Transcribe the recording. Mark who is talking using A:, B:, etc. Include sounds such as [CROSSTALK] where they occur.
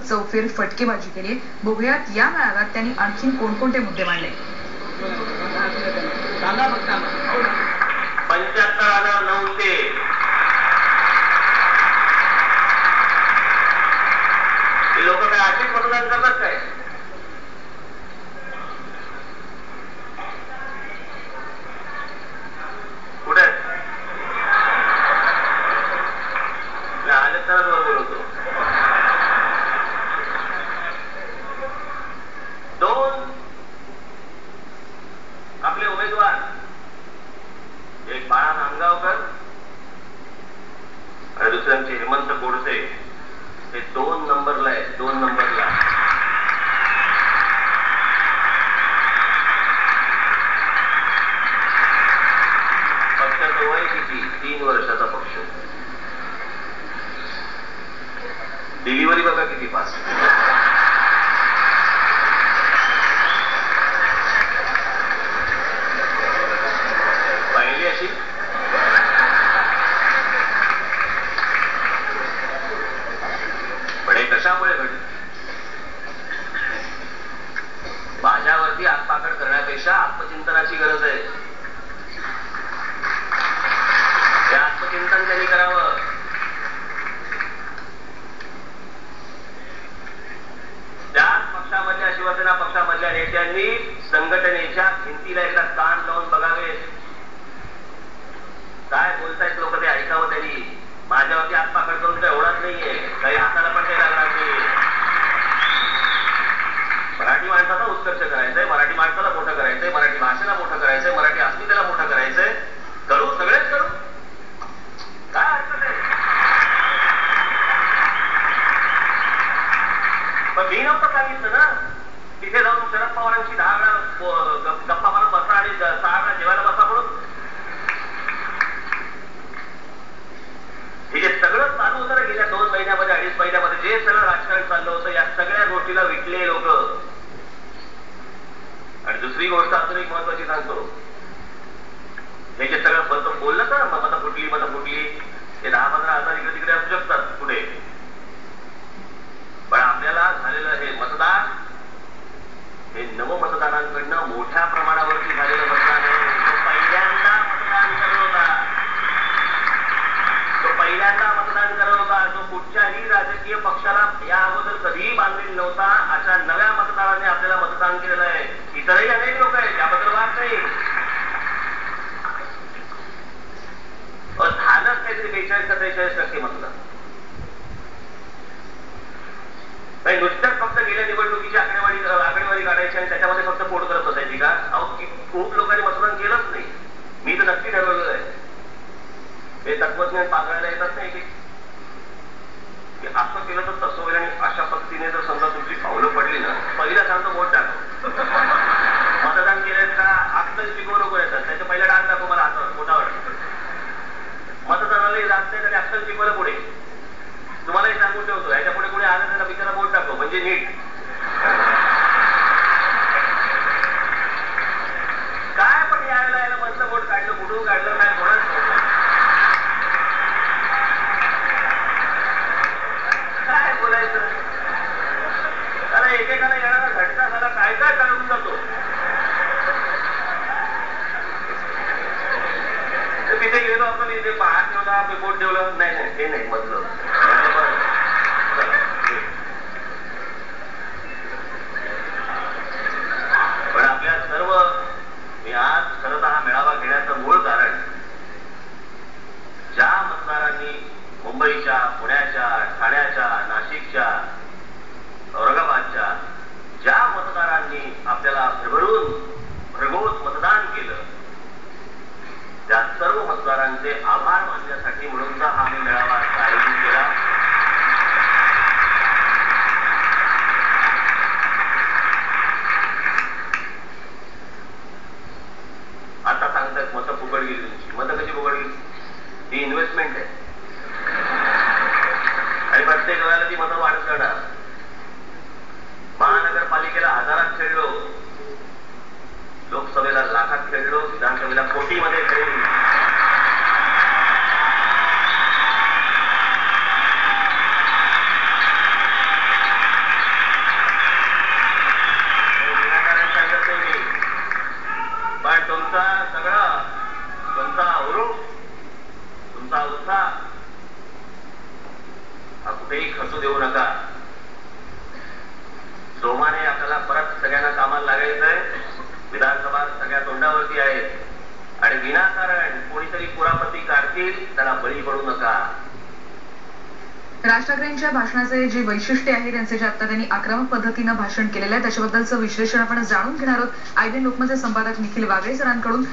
A: चौफेर फटकेबाजी केली. बघूयात या मेळाव्यात त्यांनी आणखीन कोणकोणते मुद्दे मांडले?
B: पंच्याहत्तर हजार नऊशे. हे लोक काय असेच मतदान करतात काय कुठे आहेत? नाही, आले तरच वर बोलवतो दोन आपले उमेदवार एक बाळा नांदगावकर आणि हेमंत गोडसे हे दोन नंबरला आहे दोन नंबरला. पक्षाचं किती तीन वर्षाचा पक्ष. डिलिव्हरी बघा किती पास पाहिली अशी पण हे कशामुळे घडली? माझ्यावरती आत्माकड करण्यापेक्षा आत्मचिंतनाची गरज आहे. हे आत्मचिंतन त्यांनी करावं. त्याच पक्षामधल्या शिवसेना पक्षामधल्या नेत्यांनी संघटनेच्या भिंतीला एकदा कान लावून बघावे. काय बोलतायत लोक ते ऐकावं त्यांनी. माझ्यावरती हात करून तर एवढाच नाहीये. काही हाताला पण नाही लागणार की मराठी माणसाचा उत्कर्ष करायचंय मराठी माणसाला मोठं करायचंय मराठी भाषेला मोठं करायचंय मराठी अस्मितेला मोठं करायचंय. करू सगळं करू काय अडचण आहे पण मी नव्हतं सांगितलं ना तिथे जाऊन शरद पवारांची दहा वेळा ब- ग- गप्पा मारत बसा आणि ज- सहा वेळा जेवायला बसा म्हणून हे जे सगळं चालू होतं ना गेल्या दोन महिन्यामध्ये अडीच महिन्यामध्ये जे सगळं राजकारण चाललं होतं या सगळ्या गोष्टीला विटले लोक. आणि दुसरी गोष्ट अजून एक महत्वाची सांगतो. हे जे सगळं बोललं तर मत फुटली मत फुटली. हे दहा पंधरा हजार इकडे तिकडे असू शकतात पुढे पण आपल्याला झालेलं हे मतदान हे नवमतदारांकडनं मोठ्या प्रमाणावरती झालेलं मतदान आहे तो पहिल्यांदा मतदान करत होता तो पहिल्यांदा मतदान करत होता जो कुठच्याही राजकीय पक्षाला या अगोदर कधीही बांधलेला नव्हता. अशा नव्या मतदाराने आपल्याला मतदान केलेलं आहे. इतरही अनेक लोक आहेत त्याबद्दल वाद नाही. झालंच काहीतरी बेचाळीस का त्रेचाळीस टक्के मतदान. नाही नुसत्याच फक्त गेल्या निवडणुकीची आकडेवारी आकडेवारी काढायची आणि त्याच्यामध्ये फक्त पोट करत बसायची का? अहो खूप लोकांनी मतदान केलंच नाही. मी तर नक्की ठरवलेलं आहे. हे तत्वज्ञान पागळायला येतात नाही की की असं केलं तर तसं होईल आणि अशा पद्धतीने जर समजा तुमची पावलं पडली ना पहिला सांगतो बोट टाक. [LAUGHS] मतदान केलं का आत्ताच शिकवू नको येतात त्याच्या पहिला डाग दाखव मला आता पोटावर मतदानालाही जात नाही आणि आत्ताच शिकवलं पुढे. तुम्हालाही सांगून ठेवतो. याच्यापुढे पुढे आलं तर बिचारा बोट टाकतो म्हणजे नीट. बोलायचं? त्याला एकेकाला येणारा घटना झाला काय काय काढून जातो? तिथे गेलो आपण इथे पाहत ठेवला. आपले बोट नाही नाही ते नाही मधलं. पण आपल्या सर्व मी आज खरं तर हा मेळावा घेण्याचं मूळ कारण ज्या मतदारांनी मुंबईच्या पुण्याच्या ठाण्याच्या नाशिकच्या औरंगाबादच्या ज्या मतदारांनी आपल्याला भरभरून भरघोस मतदान केलं त्या सर्व मतदारांचे आभार मानण्यासाठी म्हणून हा मी मेळावा आयोजित तुमचा सगळा तुमचा औरूप तुमचा उत्साह. हा कुठेही खचू देऊ नका. सोमाने आपल्याला परत सगळ्यांना कामाला लागायचं आहे. विधानसभा सगळ्या तोंडावरती आहेत. आणि विनाकारण कोणीतरी कुरापती काढतील त्याला बळी पडू नका.
A: राज ठाकरेंच्या भाषणाचे जे वैशिष्ट्य आहे त्यांचे जे आता त्यांनी आक्रमक पद्धतीनं भाषण केलेलं आहे त्याच्याबद्दलचं विश्लेषण आपण जाणून घेणार आहोत. आयबीएन लोकमतचे संपादक निखिल वागळे सरांकडून